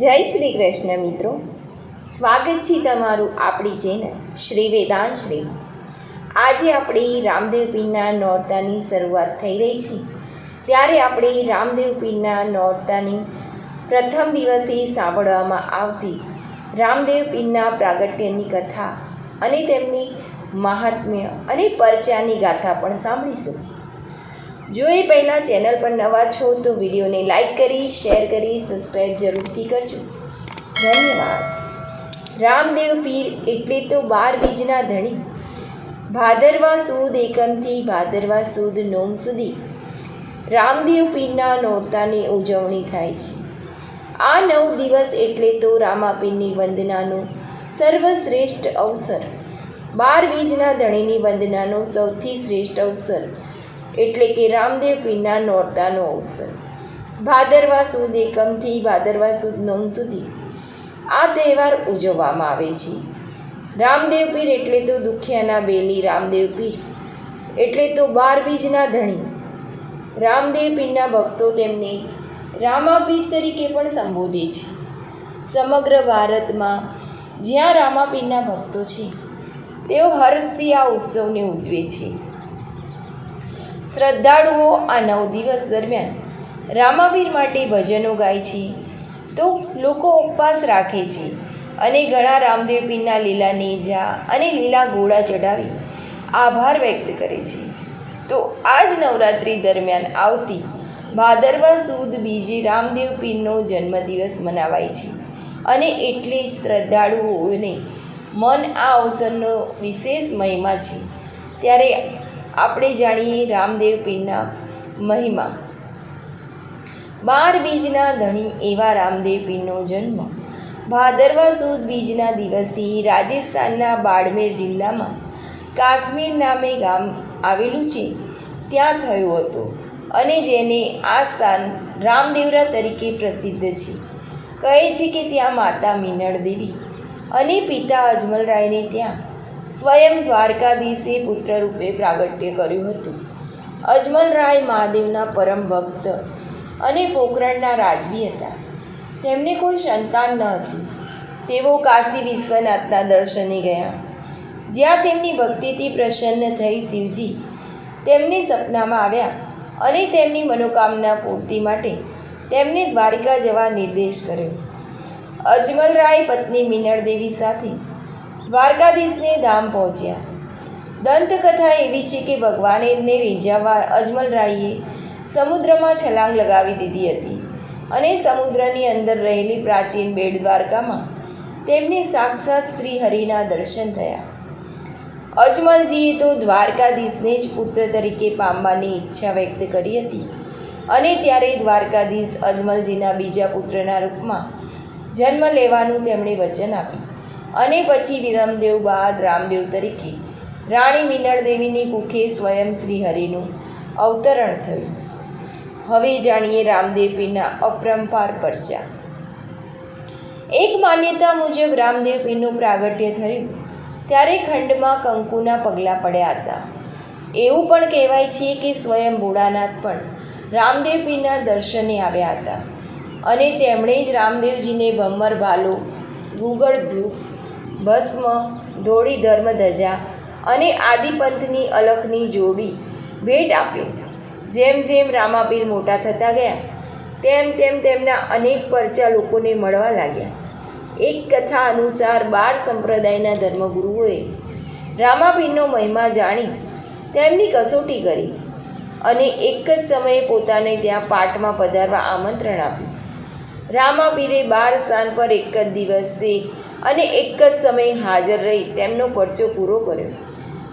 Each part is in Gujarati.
જય શ્રી કૃષ્ણ મિત્રો. સ્વાગત છે તમારું આપણી ચેનલ શ્રી વેદાંત શ્રી આજે આપણે રામદેવ પીરના નોરતાની શરૂઆત થઈ રહી છે. ત્યારે આપણે રામદેવ પીરના નોરતાની પ્રથમ દિવસે સાંભળવામાં આવતી રામદેવ પીરના પ્રાગટ્યની કથા અને તેમની મહાત્મ્ય અને પરચાની ગાથા પણ સાંભળીશું. જો એ પહેલાં ચેનલ પર નવા છો તો વિડીયોને લાઈક કરી, શેર કરી સબસ્ક્રાઈબ જરૂરથી કરજો. ધન્યવાદ. રામદેવ પીર એટલે તો બાર બીજના ધણી. ભાદરવા સુદ એકમથી ભાદરવા સુદ નોમ સુધી. રામદેવ પીરના નોરતાની ઉજવણી થાય છે. આ નવ દિવસ એટલે તો રામાપીરની વંદનાનો સર્વશ્રેષ્ઠ અવસર. બાર બીજના ધણીની વંદનાનો સૌથી શ્રેષ્ઠ અવસર એટલે કે રામદેવ પીરના નોરતાનો અવસર. ભાદરવા સુદ એકમથી ભાદરવા સુદ નોમ સુધી આ તહેવાર ઉજવવામાં આવે છે. રામદેવ પીર એટલે તો દુખિયાના બેલી રામદેવ પીર, એટલે તો બાર બીજના ધણી. રામદેવ પીરના ભક્તો તેમને રામાપીર તરીકે પણ સંબોધે છે. સમગ્ર ભારતમાં જ્યાં રામાપીરના ભક્તો છે, તેઓ હર્ષથી આ ઉત્સવને ઉજવે છે. શ્રદ્ધાળુઓ આ નવ દિવસ દરમિયાન રામાવીર માટે ભજનો ગાય છે. તો લોકો ઉપવાસ રાખે છે અને ઘણા રામદેવ પીરના લીલા નેજા અને લીલા ઘોડા ચડાવી આભાર વ્યક્ત કરે છે. તો આજ નવરાત્રિ દરમિયાન આવતી ભાદરવા સુદ બીજે રામદેવ પીરનો જન્મદિવસ મનાવાય છે અને એટલે જ શ્રદ્ધાળુઓને મન આ અવસરનો વિશેષ મહિમા છે. ત્યારે આપણે જાણીએ રામદેવ પીરના મહિમા. બાર બીજના ધણી એવા રામદેવ પીરનો જન્મ. ભાદરવા સુદ બીજના દિવસે રાજસ્થાનના બાડમેર જિલ્લામાં કાશ્મીર નામે ગામ આવેલું છે. ત્યાં થયો હતો અને જેને આ સ્થાન રામદેવરા તરીકે પ્રસિદ્ધ છે. કહે છે કે ત્યાં માતા મીનળ દેવી અને પિતા અજમલરાયને ત્યાં સ્વયં દ્વારકાધીશે પુત્ર રૂપે પ્રાગટ્ય કર્યું હતું. અજમલરાય મહાદેવના પરમ ભક્ત અને પોખરણના રાજવી હતા. તેમને કોઈ સંતાન ન હતું. તેઓ કાશી વિશ્વનાથના દર્શને ગયા. જ્યાં તેમની ભક્તિથી પ્રસન્ન થઈ શિવજી તેમને સપનામાં આવ્યા અને તેમની મનોકામના પૂર્તિ માટે તેમને દ્વારિકા જવા નિર્દેશ કર્યો. અજમલરાય પત્ની મિનળદેવી સાથે દ્વારકાધીશને ધામ પહોંચ્યા. દંતકથા એવી છે કે ભગવાનને અજમલ અજમલરાયે સમુદ્રમાં છલાંગ લગાવી દીધી હતી અને સમુદ્રની અંદર રહેલી પ્રાચીન બેડ દ્વારકામાં તેમને સાક્ષાત શ્રી હરિના દર્શન થયા. અજમલજીએ તો દ્વારકાધીશને જ પુત્ર તરીકે પામવાની ઈચ્છા વ્યક્ત કરી હતી અને ત્યારે દ્વારકાધીશ અજમલજીના બીજા પુત્રના રૂપમાં જન્મ લેવાનું તેમણે વચન આપ્યું. અને પછી વિરમદેવ બાદ રામદેવ તરીકે રાણી મીનળ દેવીની કુખે સ્વયં શ્રી હરિનું અવતરણ થયું. હવે જાણીએ રામદેવપીરના અપરંપાર પરચા. એક માન્યતા મુજબ રામદેવપીરનું પ્રાગટ્ય થયું ત્યારે ખંડમાં કંકુના પગલાં પડ્યા હતા. એવું પણ કહેવાય છે કે સ્વયં ભોળાનાથ પણ રામદેવપીરના દર્શને આવ્યા હતા અને તેમણે જ રામદેવજીને ભમ્મર ભાલો, ગુગળ ધૂપ ભસ્મ, ધોળી ધર્મધજા અને આદિપંથની અલખની જોડી ભેટ આપ્યો. જેમ જેમ રામાપીર મોટા થતા ગયા, તેમ તેમ તેમના અનેક પરચા લોકોને મળવા લાગ્યા. એક કથા અનુસાર બાર સંપ્રદાયના ધર્મગુરુઓએ રામાપીરનો મહિમા જાણી તેમની કસોટી કરી અને એક જ સમયે પોતાને ત્યાં પાઠમાં પધારવા આમંત્રણ આપ્યું. રામાપીરે બાર સ્થાન પર એક જ દિવસે અને એક જ સમયે હાજર રહી તેમનો પરચો પૂરો કર્યો.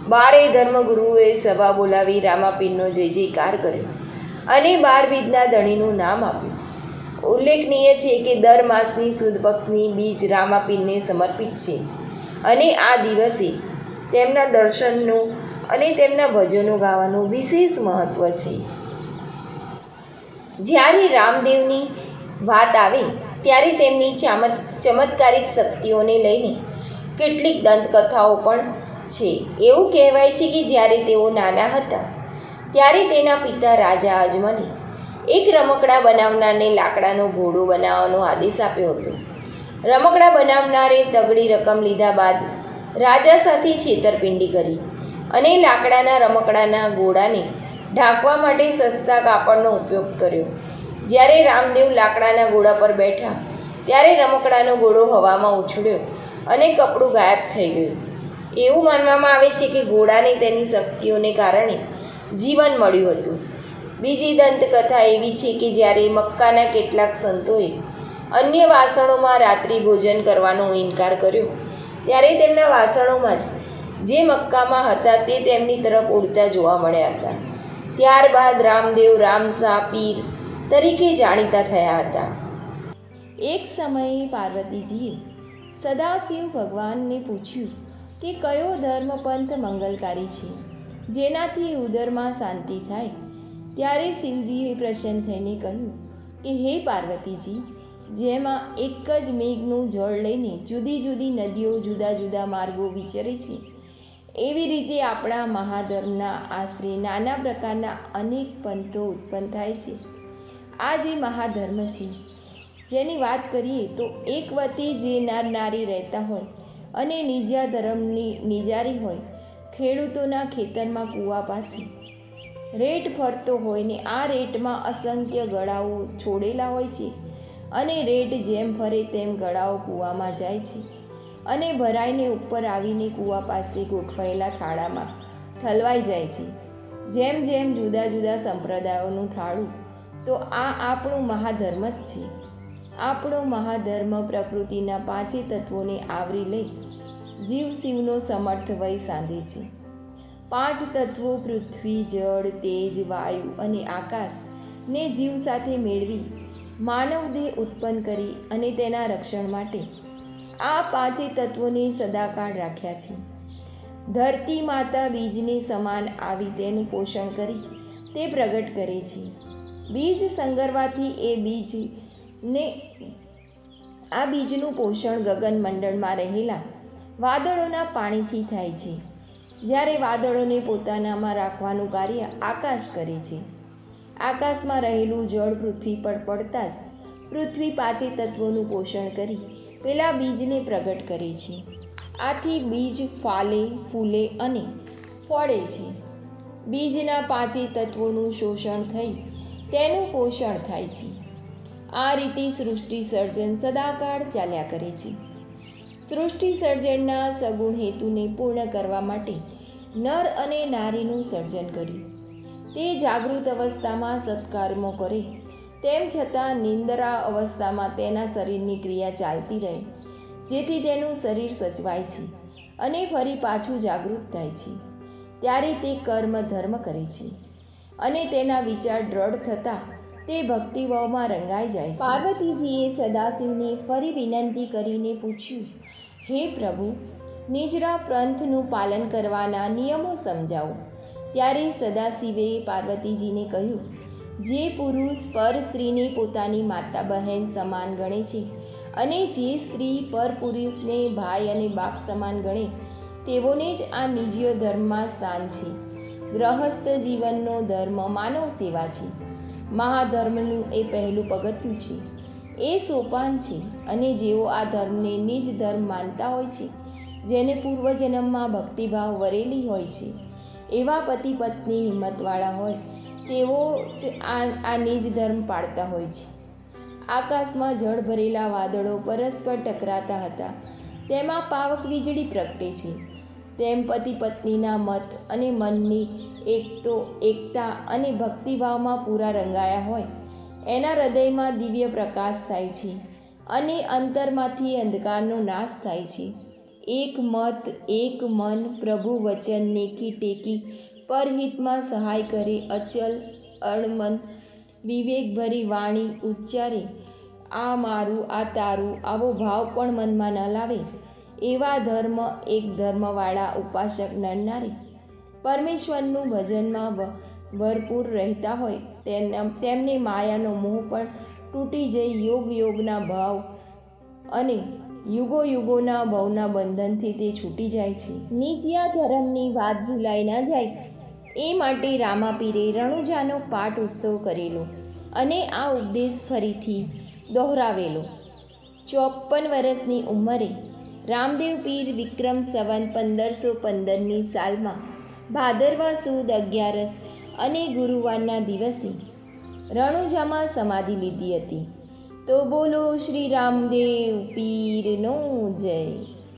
બારે ધર્મગુરુએ સભા બોલાવી રામાપીરનો જય જયકાર કર્યો અને બાર બીજના ધણીનું નામ આપ્યું. ઉલ્લેખનીય છે કે દર માસની સુદ પક્ષની બીજ રામાપીરને સમર્પિત છે અને આ દિવસે તેમના દર્શનનું અને તેમના ભજનો ગાવાનું વિશેષ મહત્ત્વ છે. જ્યારે રામદેવની વાત આવે ત્યારે તેમની ચામત, ચમત્કારિક શક્તિઓને લઈને કેટલીક દંતકથાઓ પણ છે. એવું કહેવાય છે કે જ્યારે તેઓ નાના હતા, ત્યારે તેના પિતા રાજા અજમલે એક રમકડા બનાવનારને લાકડાનો ઘોડો બનાવવાનો આદેશ આપ્યો હતો. રમકડા બનાવનારે તગડી રકમ લીધા બાદ રાજા સાથે છેતરપિંડી કરી અને લાકડાના રમકડાના ઘોડાને ઢાંકવા માટે સસ્તા કાપડનો ઉપયોગ કર્યો. જ્યારે રામદેવ લાકડાના ઘોડા પર બેઠા, ત્યારે રમકડાનો ઘોડો હવામાં ઉછળ્યો અને કપડું ગાયબ થઈ ગયું. એવું માનવામાં આવે છે કે ઘોડાને તેની શક્તિઓને કારણે જીવન મળ્યું હતું. બીજી દંતકથા એવી છે કે જ્યારે મક્કાના કેટલાક સંતોએ અન્ય વાસણોમાં રાત્રિ ભોજન કરવાનો ઇનકાર કર્યો, ત્યારે તેમના વાસણોમાં જ જે મક્કામાં હતા તે તેમની તરફ ઉડતા જોવા મળ્યા હતા. ત્યારબાદ રામદેવ રામસા, પીર તરીકે જાણીતા થયા હતા. એક સમયે પાર્વતીજીએ સદાશિવ ભગવાનને પૂછ્યું કે કયો ધર્મ પંથ મંગલકારી છે? જેનાથી ઉદરમાં શાંતિ થાય? ત્યારે શિવજીએ પ્રસન્ન થઈને કહ્યું કે, હે પાર્વતીજી, જેમાં એક જ મેઘનું જળ લઈને જુદી જુદી નદીઓ જુદા જુદા માર્ગો વિચરે છે, એવી રીતે આપણા મહાધર્મના આશરે નાના પ્રકારના અનેક પંથો ઉત્પન્ન થાય છે. આ જે મહાધર્મ છે, જેની વાત કરીએ તો એક વતી જે નાર નારી રહેતા હોય અને નિજા ધર્મની નિજારી હોય, ખેડૂતોના ખેતરમાં કૂવા પાસે રેટ ફરતો હોય ને આ રેટમાં અસંખ્ય ગળાઓ છોડેલા હોય છે અને રેટ જેમ ફરે તેમ ગળાઓ કૂવામાં જાય છે અને ભરાઈને ઉપર આવીને કૂવા પાસે ગોઠવાયેલા થાળામાં ઠલવાઈ જાય છે. જેમ જેમ જુદા જુદા સંપ્રદાયોનું થાળું તો આ આપણું મહાધર્મ જ છે. આપણો મહાધર્મ પ્રકૃતિના પાંચે તત્વોને આવરી લઈ જીવ શિવનો સમર્થ વય સાંધે છે. પાંચ તત્વો પૃથ્વી, જળ, તેજ, વાયુ અને આકાશ ને જીવ સાથે મેળવી, માનવ દેહ ઉત્પન્ન કરી અને તેના રક્ષણ માટે આ પાંચે તત્વોને સદાકાળ રાખ્યા છે. ધરતી માતા બીજને સમાન આવી તેનું પોષણ કરી તે પ્રગટ કરે છે. બીજ સંગરવાથી એ બીજને આ બીજનું પોષણ ગગનમંડળમાં રહેલા વાદળોના પાણીથી થાય છે. જ્યારે વાદળોને પોતાનામાં રાખવાનું કાર્ય આકાશ કરે છે. આકાશમાં રહેલું જળ પૃથ્વી પર પડતા જ પૃથ્વી પાંચે તત્વોનું પોષણ કરી પેલા બીજને પ્રગટ કરે છે. આથી બીજ ફાલે, ફૂલે અને ફળે છે. બીજના પાંચે તત્વોનું શોષણ થઈ તેનું પોષણ થાય છે. આ રીતે સૃષ્ટિ સર્જન સદાકાળ ચાલ્યા કરે છે. સૃષ્ટિ સર્જનના સગુણ હેતુને પૂર્ણ કરવા માટે નર અને નારીનું સર્જન કર્યું. તે જાગૃત અવસ્થામાં સત્કર્મો કરે, તેમ છતાં નિંદ્રા અવસ્થામાં તેના શરીરની ક્રિયા ચાલતી રહે, જેથી તેનું શરીર સચવાય છે અને ફરી પાછું જાગૃત થાય છે. ત્યારે તે કર્મ ધર્મ કરે છે. અને તેના વિચાર દ્રઢ થતાં તે ભક્તિભાવમાં રંગાઈ જાય છે. પાર્વતીજીએ સદાશિવને ફરી વિનંતી કરીને પૂછ્યું, હે પ્રભુ, નિજરા પંથનું પાલન કરવાના નિયમો સમજાવો. ત્યારે સદાશિવે પાર્વતીજીને કહ્યું, જે પુરુષ પર સ્ત્રીને પોતાની માતા બહેન સમાન ગણે છે અને જે સ્ત્રી પર પુરુષને ભાઈ અને બાપ સમાન ગણે, તેઓને જ આ નિજીય ધર્મમાં સ્થાન છે. ગ્રહસ્થ જીવનનો ધર્મ માનવ સેવા છે. મહાધર્મનું એ પહેલું પગથિયું છે. એ સોપાન છે અને જેઓ આ ધર્મને નિજ ધર્મ માનતા હોય છે, જેને પૂર્વજન્મમાં ભક્તિભાવ વરેલી હોય છે. એવા પતિ પત્ની હિંમતવાળા હોય, તેઓ જ આ નિજ ધર્મ પાળતા હોય છે. આકાશમાં જળ ભરેલા વાદળો પરસ્પર ટકરાતા હતા. તેમાં પાવક વીજળી પ્રગટે છે. તેમ પતિ પત્નીના મત અને મનની એક તો એકતા અને ભક્તિભાવમાં પૂરા રંગાયા હોય. એના હૃદયમાં દિવ્ય પ્રકાશ થાય છે અને અંતરમાંથી અંધકારનો નાશ થાય છે. એક મત, એક મન પ્રભુ વચન નેકી ટેકી પરહિતમાં સહાય કરે, અચલ, અણમન, વિવેકભરી વાણી ઉચ્ચારે. આ મારું, આ તારું, આવો ભાવ પણ મનમાં ન લાવે. એવા ધર્મ એક ધર્મવાળા ઉપાસક નરનારી. પરમેશ્વરનું ભજનમાં ભરપૂર રહેતા હોય તેમને માયાનો મોહ પણ તૂટી જઈ યોગ યોગના ભાવ અને યુગો યુગોના ભવના બંધનથી તે છૂટી જાય છે. નીચિયા ધર્મની વાત ભૂલાઈ ન જાય. એ માટે રામાપીરે રણુજાનો પાઠ ઉત્સવ કરેલો અને આ ઉપદેશ ફરીથી દોહરાવેલો. ચોપન વર્ષની ઉંમરે રામદેવ પીર વિક્રમ સવન પંદરસો પંદરની સાલમાં ભાદરવા સુદ અગિયારસ અને ગુરુવારના દિવસે રણુજામાં સમાધિ લીધી હતી. તો બોલો શ્રી રામદેવ પીરનો જય.